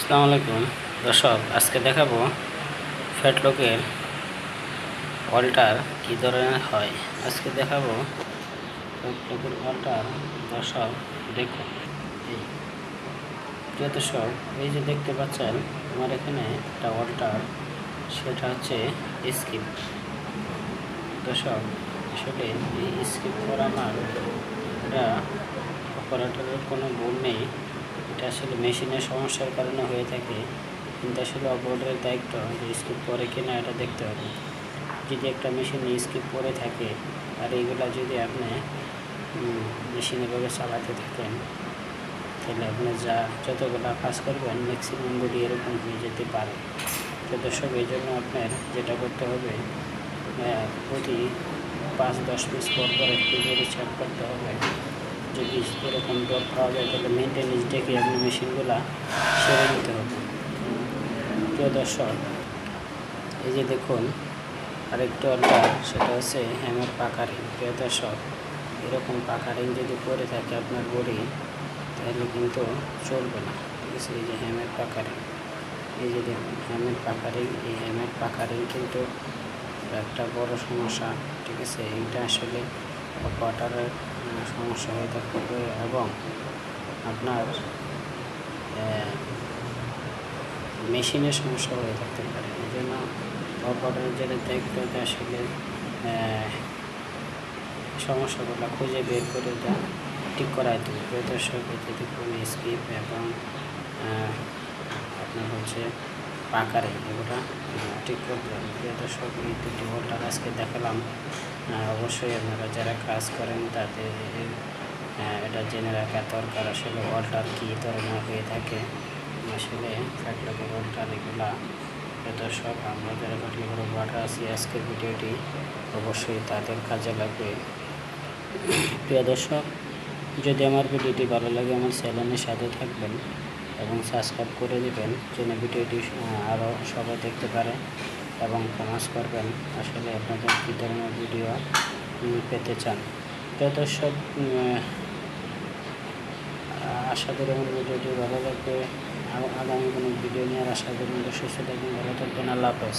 আসসালামু আলাইকুম। দর্শক, আজকে দেখাবো ফ্যাটলকের অল্টার কী ধরনের হয়। আজকে দেখাবো ফ্যাটলকের অল্টার দর্শক, দেখুন। এই প্রিয় দর্শক, এই যে দেখতে পাচ্ছেন, আমার এখানে একটা অল্টার সেটা হচ্ছে স্কিপ। দর্শক, আসলে এই স্কিপ করা আমার এটা অপারেটরের কোনো ভুল নেই। এটা আসলে মেশিনের সমস্যার কারণে হয়ে থাকে। কিন্তু আসলে অপারেটরের দায়িত্ব যে স্কিপ করে কিনা এটা দেখতে হবে। যদি একটা মেশিনে স্কিপ করে থাকে, আর এইগুলো যদি আপনি মেশিন এভাবে চালাতে থাকেন, তাহলে আপনি যা, যতগুলা কাজ করবেন ম্যাক্সিমাম গুলি এরকম হয়ে যেতে পারে। তো দর্শক, এই জন্য আপনার যেটা করতে হবে প্রতি পাঁচ, দশ পিস পর পর একটু করে চেক করতে হবে যদি এরকম ড্রপ পাওয়া যায়, তাহলে মেনটেনেন্স ডেকে আপনি মেশিনগুলো সেরে নিতে হবে। প্রিয় দর্শক, এই যে দেখুন, আরেকটু অর্ডার, সেটা হচ্ছে হ্যামের পাকা রিং প্রিয় দর্শক, এরকম পাকা রিং যদি পরে থাকে আপনার বডি তাহলে কিন্তু চলবে না। ঠিক আছে, এই যে হ্যামের পাকা রিং এই যে দেখুন হ্যামের পাকা রিং এই হ্যামের পাকা রিং কিন্তু একটা বড় সমস্যা। ঠিক আছে এইটা আসলে কোয়ার্টারের সমস্যা হয়ে থাকতে এবং আপনার মেশিনের সমস্যা হয়ে থাকতে পারে। এই জন্য কোয়ার্টারের যেটা দায়িত্ব যে আসলে সমস্যাগুলো খুঁজে বের করে যা ঠিক করায় দেবে প্রিয় দর্শক, এতে দেখুন স্কিপ এবং আপনার হচ্ছে পাকারে এগুলো ঠিক করতে হবে। প্রিয় দর্শক, এই দুটি হোল্ডার আজকে দেখালাম। অবশ্যই আপনারা যারা কাজ করেন তাদের এটা জেনে রাখা দরকার। আসলে হোল্ডার কী ধরনের হয়ে থাকে? আসলে ফ্যাটলকের হোল্ডার এগুলা দর্শক, আমরা যারা পার্টিকুলার ওয়াটার আছি, আজকের ভিডিওটি অবশ্যই তাদের কাজে লাগবে। প্রিয় দর্শক, যদি আমার ভিডিওটি ভালো লাগে, আমার চ্যানেলের সাথে থাকবেন এবং সাবস্ক্রাইব করে দেবেন, যেন ভিডিওটি আরও সবাই দেখতে পারে। এবং প্রমাস করবেন আসলে আপনাদের কী ধরনের ভিডিও পেতে চান। তো দর্শক আশা করি আমার ভিডিওটি ভালো লাগবে। আগামী কোনো ভিডিও নিয়ে আশা করি সুস্থ থাকবেন, ভালো থাকবেন। আল্লাহ হাফেজ।